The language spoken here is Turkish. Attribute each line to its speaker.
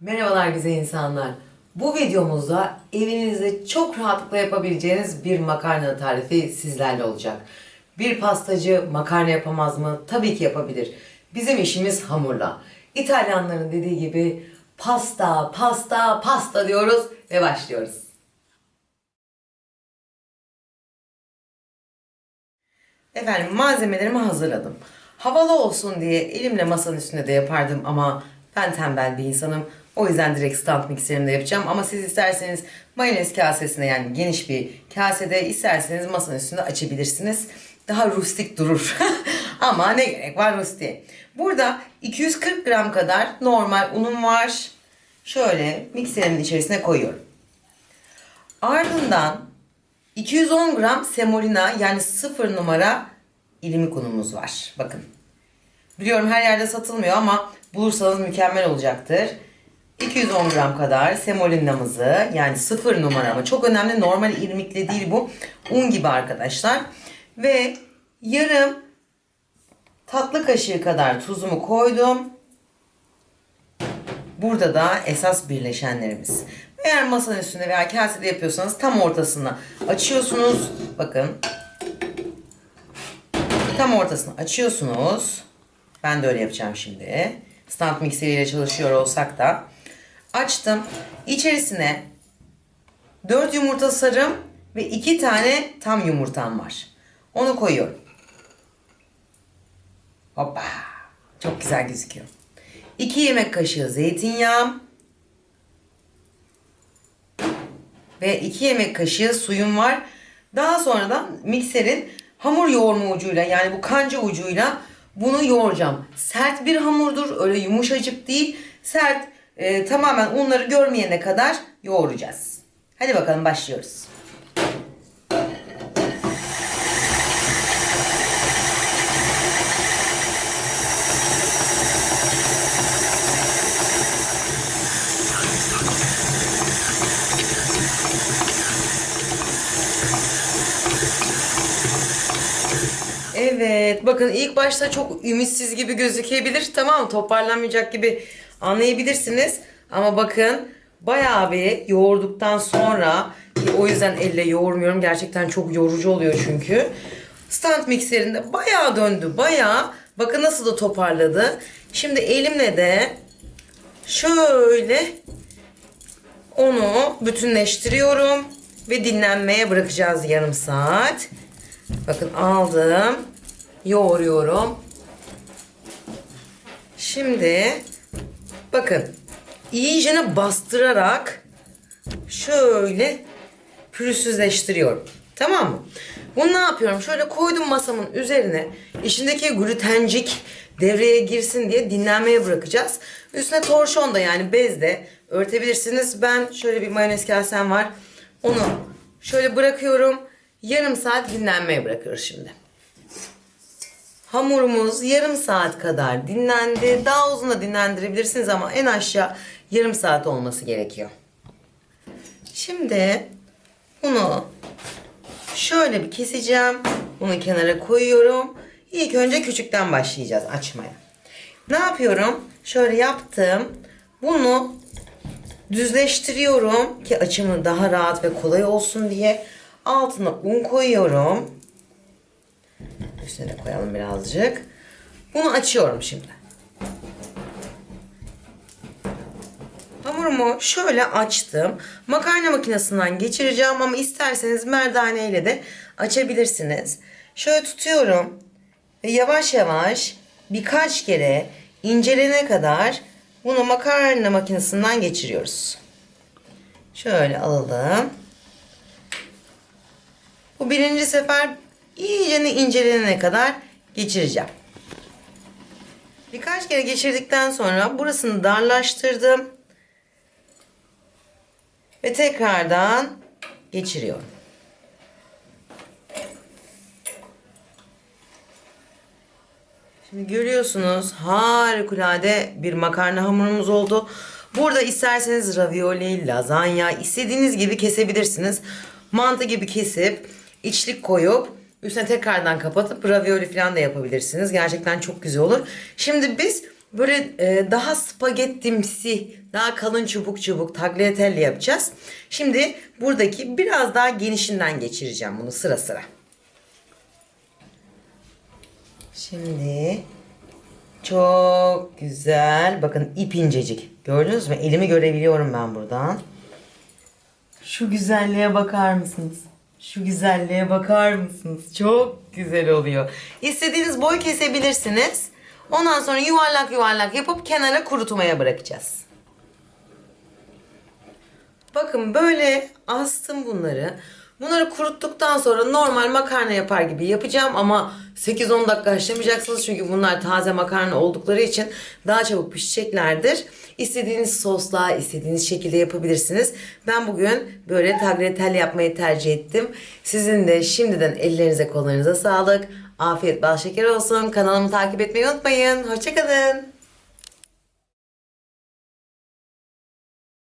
Speaker 1: Merhabalar güzel insanlar. Bu videomuzda evinizde çok rahatlıkla yapabileceğiniz bir makarna tarifi sizlerle olacak. Bir pastacı makarna yapamaz mı? Tabii ki yapabilir. Bizim işimiz hamurla. İtalyanların dediği gibi pasta, pasta, pasta diyoruz ve başlıyoruz. Efendim malzemelerimi hazırladım. Havalı olsun diye elimle masanın üstünde de yapardım ama ben tembel bir insanım. O yüzden direkt stand mikserimde yapacağım. Ama siz isterseniz mayonez kasesine yani geniş bir kasede isterseniz masanın üstünde açabilirsiniz. Daha rustik durur. ama ne gerek var rustiğe. Burada 240 gram kadar normal unum var. Şöyle mikserimin içerisine koyuyorum. Ardından 210 gram semolina yani 0 numara ilimik unumuz var. Bakın. Biliyorum her yerde satılmıyor ama bulursanız mükemmel olacaktır. 210 gram kadar semolinamızı yani 0 numara ama çok önemli normal irmikli değil bu. Un gibi arkadaşlar. Ve yarım tatlı kaşığı kadar tuzumu koydum. Burada da esas birleşenlerimiz. Eğer masanın üstünde veya kasede yapıyorsanız tam ortasını açıyorsunuz. Bakın. Tam ortasını açıyorsunuz. Ben de öyle yapacağım şimdi. Stand mikseriyle çalışıyor olsak da. Açtım. İçerisine 4 yumurta sarım ve 2 tane tam yumurtam var. Onu koyuyorum. Hoppa. Çok güzel gözüküyor. 2 yemek kaşığı zeytinyağım. Ve 2 yemek kaşığı suyum var. Daha sonra da mikserin hamur yoğurma ucuyla yani bu kanca ucuyla bunu yoğuracağım. Sert bir hamurdur. Öyle yumuşacık değil. Sert e, tamamen unları görmeyene kadar yoğuracağız. Hadi bakalım başlıyoruz. Evet bakın ilk başta çok ümitsiz gibi gözükebilir tamam? Toparlanmayacak gibi anlayabilirsiniz. Ama bakın bayağı bir yoğurduktan sonra o yüzden elle yoğurmuyorum. Gerçekten çok yorucu oluyor çünkü. Stand mikserinde bayağı döndü bayağı. Bakın nasıl da toparladı. Şimdi elimle de şöyle onu bütünleştiriyorum ve dinlenmeye bırakacağız yarım saat. Bakın aldım. Yoğuruyorum. Şimdi bakın iyicene bastırarak şöyle pürüzsüzleştiriyorum. Tamam mı? Bunu ne yapıyorum? Şöyle koydum masamın üzerine. İçindeki glutencik devreye girsin diye dinlenmeye bırakacağız. Üstüne torşon da yani bezle örtebilirsiniz. Ben şöyle bir mayonez kasem var. Onu şöyle bırakıyorum. Yarım saat dinlenmeye bırakıyoruz şimdi. Hamurumuz yarım saat kadar dinlendi. Daha uzun da dinlendirebilirsiniz ama en aşağı yarım saat olması gerekiyor. Şimdi bunu şöyle bir keseceğim. Bunu kenara koyuyorum. İlk önce küçükten başlayacağız açmaya. Ne yapıyorum? Şöyle yaptım. Bunu düzleştiriyorum ki açımı daha rahat ve kolay olsun diye. Altına un koyuyorum. Üstüne de koyalım birazcık. Bunu açıyorum şimdi. Hamurumu şöyle açtım. Makarna makinesinden geçireceğim ama isterseniz merdane ile de açabilirsiniz. Şöyle tutuyorum ve yavaş yavaş birkaç kere incelene kadar bunu makarna makinesinden geçiriyoruz. Şöyle alalım. Bu birinci sefer iyice incelenene kadar geçireceğim. Birkaç kere geçirdikten sonra burasını darlaştırdım. Ve tekrardan geçiriyorum. Şimdi görüyorsunuz harikulade bir makarna hamurumuz oldu. Burada isterseniz ravioli, lazanya istediğiniz gibi kesebilirsiniz. Mantı gibi kesip içlik koyup üstüne tekrardan kapatıp ravioli falan da yapabilirsiniz. Gerçekten çok güzel olur. Şimdi biz böyle e, daha spagettimsi, daha kalın çubuk çubuk tagliatelle yapacağız. Şimdi buradaki biraz daha genişinden geçireceğim bunu sıra sıra. Şimdi çok güzel. Bakın ip incecik. Gördünüz mü? Elimi görebiliyorum ben buradan. Şu güzelliğe bakar mısınız? Şu güzelliğe bakar mısınız? Çok güzel oluyor. İstediğiniz boy kesebilirsiniz. Ondan sonra yuvarlak yuvarlak yapıp kenara kurutmaya bırakacağız. Bakın böyle astım bunları. Bunları kuruttuktan sonra normal makarna yapar gibi yapacağım ama 8-10 dakika haşlamayacaksınız çünkü bunlar taze makarna oldukları için daha çabuk pişeceklerdir. İstediğiniz sosla, istediğiniz şekilde yapabilirsiniz. Ben bugün böyle tagliatelle yapmayı tercih ettim. Sizin de şimdiden ellerinize kollarınıza sağlık. Afiyet bal şeker olsun. Kanalımı takip etmeyi unutmayın. Hoşçakalın.